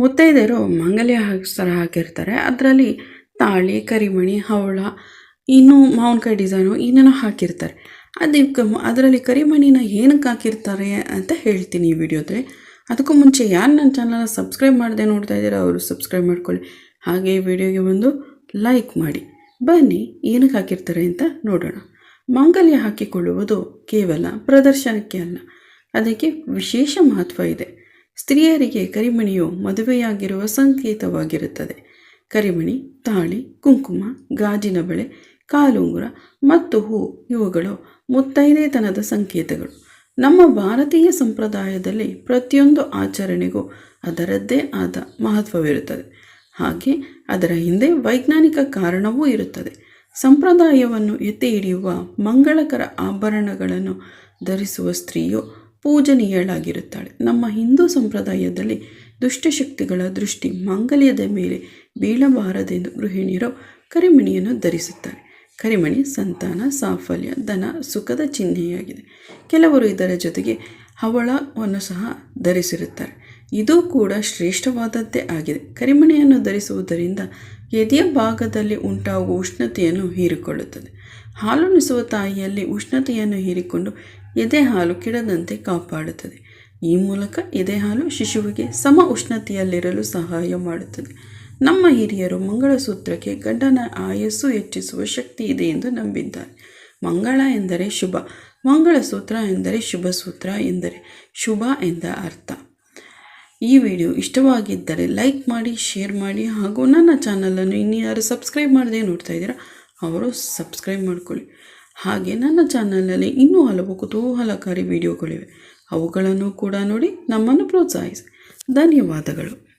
ಮುತ್ತೈದೆಯರು ಮಂಗಲ್ಯ ಸರ ಹಾಕಿರ್ತಾರೆ. ಅದರಲ್ಲಿ ತಾಳಿ, ಕರಿಮಣಿ, ಹವಳ, ಇನ್ನೂ ಮಾವಿನಕಾಯಿ ಡಿಸೈನು ಇನ್ನೇನೋ ಹಾಕಿರ್ತಾರೆ. ಅದಕ್ಕೆ ಅದರಲ್ಲಿ ಕರಿಮಣಿನ ಏನಕ್ಕೆ ಹಾಕಿರ್ತಾರೆ ಅಂತ ಹೇಳ್ತೀನಿ ಈ ವಿಡಿಯೋದಲ್ಲಿ. ಅದಕ್ಕೂ ಮುಂಚೆ ಯಾರು ನನ್ನ ಚಾನಲ್ನ ಸಬ್ಸ್ಕ್ರೈಬ್ ಮಾಡದೆ ನೋಡ್ತಾ ಇದ್ದೀರಾ ಅವರು ಸಬ್ಸ್ಕ್ರೈಬ್ ಮಾಡ್ಕೊಳ್ಳಿ. ಹಾಗೆ ಈ ವಿಡಿಯೋಗೆ ಒಂದು ಲೈಕ್ ಮಾಡಿ. ಬನ್ನಿ ಏನಕ್ಕೆ ಹಾಕಿರ್ತಾರೆ ಅಂತ ನೋಡೋಣ. ಮಾಂಗಲ್ಯ ಹಾಕಿಕೊಳ್ಳುವುದು ಕೇವಲ ಪ್ರದರ್ಶನಕ್ಕೆ ಅಲ್ಲ, ಅದಕ್ಕೆ ವಿಶೇಷ ಮಹತ್ವ ಇದೆ. ಸ್ತ್ರೀಯರಿಗೆ ಕರಿಮಣಿಯು ಮದುವೆಯಾಗಿರುವ ಸಂಕೇತವಾಗಿರುತ್ತದೆ. ಕರಿಮಣಿ, ತಾಳಿ, ಕುಂಕುಮ, ಗಾಜಿನ ಬಳೆ, ಕಾಲುಂಗುರ ಮತ್ತು ಹೂ, ಇವುಗಳು ಮುತ್ತೈದೆತನದ ಸಂಕೇತಗಳು. ನಮ್ಮ ಭಾರತೀಯ ಸಂಪ್ರದಾಯದಲ್ಲಿ ಪ್ರತಿಯೊಂದು ಆಚರಣೆಗೂ ಅದರದ್ದೇ ಆದ ಮಹತ್ವವಿರುತ್ತದೆ. ಹಾಗೆ ಅದರ ಹಿಂದೆ ವೈಜ್ಞಾನಿಕ ಕಾರಣವೂ ಇರುತ್ತದೆ. ಸಂಪ್ರದಾಯವನ್ನು ಎತ್ತಿ ಹಿಡಿಯುವ ಮಂಗಳಕರ ಆಭರಣಗಳನ್ನು ಧರಿಸುವ ಸ್ತ್ರೀಯು ಪೂಜನೀಯಳಾಗಿರುತ್ತಾಳೆ ನಮ್ಮ ಹಿಂದೂ ಸಂಪ್ರದಾಯದಲ್ಲಿ ದುಷ್ಟಶಕ್ತಿಗಳ ದೃಷ್ಟಿ ಮಾಂಗಲ್ಯದ ಮೇಲೆ ಬೀಳಬಾರದೆಂದು ಗೃಹಿಣಿಯರು ಕರಿಮಣಿಯನ್ನು ಧರಿಸುತ್ತಾರೆ. ಕರಿಮಣಿ ಸಂತಾನ, ಸಾಫಲ್ಯ, ಧನ, ಸುಖದ ಚಿಹ್ನೆಯಾಗಿದೆ. ಕೆಲವರು ಇದರ ಜೊತೆಗೆ ಹವಳವನ್ನು ಸಹ ಧರಿಸಿರುತ್ತಾರೆ. ಇದು ಕೂಡ ಶ್ರೇಷ್ಠವಾದದ್ದೇ ಆಗಿದೆ. ಕರಿಮಣಿಯನ್ನು ಧರಿಸುವುದರಿಂದ ಎದೆಯ ಭಾಗದಲ್ಲಿ ಉಂಟಾಗುವ ಉಷ್ಣತೆಯನ್ನು ಹೀರಿಕೊಳ್ಳುತ್ತದೆ. ಹಾಲುಣಿಸುವ ತಾಯಿಯಲ್ಲಿ ಉಷ್ಣತೆಯನ್ನು ಹೀರಿಕೊಂಡು ಎದೆ ಹಾಲು ಕೆಡದಂತೆ ಕಾಪಾಡುತ್ತದೆ. ಈ ಮೂಲಕ ಎದೆ ಹಾಲು ಶಿಶುವಿಗೆ ಸಮ ಉಷ್ಣತೆಯಲ್ಲಿರಲು ಸಹಾಯ ಮಾಡುತ್ತದೆ. ನಮ್ಮ ಹಿರಿಯರು ಮಂಗಳಸೂತ್ರಕ್ಕೆ ಗಂಡನ ಆಯಸ್ಸು ಹೆಚ್ಚಿಸುವ ಶಕ್ತಿ ಇದೆ ಎಂದು ನಂಬಿದ್ದಾರೆ. ಮಂಗಳ ಎಂದರೆ ಶುಭ, ಮಂಗಳಸೂತ್ರ ಎಂದರೆ ಶುಭ ಸೂತ್ರ ಎಂದರೆ ಶುಭ ಎಂದ ಅರ್ಥ. ಈ ವಿಡಿಯೋ ಇಷ್ಟವಾಗಿದ್ದರೆ ಲೈಕ್ ಮಾಡಿ, ಶೇರ್ ಮಾಡಿ ಹಾಗೂ ನನ್ನ ಚಾನಲನ್ನು ಯಾರು ಸಬ್ಸ್ಕ್ರೈಬ್ ಮಾಡದೆ ನೋಡ್ತಾ ಇದ್ದೀರಾ ಅವರು ಸಬ್ಸ್ಕ್ರೈಬ್ ಮಾಡ್ಕೊಳ್ಳಿ. ಹಾಗೆ ನನ್ನ ಚಾನಲಲ್ಲಿ ಇನ್ನೂ ಹಲವು ಕುತೂಹಲಕಾರಿ ವಿಡಿಯೋಗಳಿವೆ. ಅವುಗಳನ್ನು ಕೂಡ ನೋಡಿ ನಮ್ಮನ್ನು ಪ್ರೋತ್ಸಾಹಿಸಿ. ಧನ್ಯವಾದಗಳು.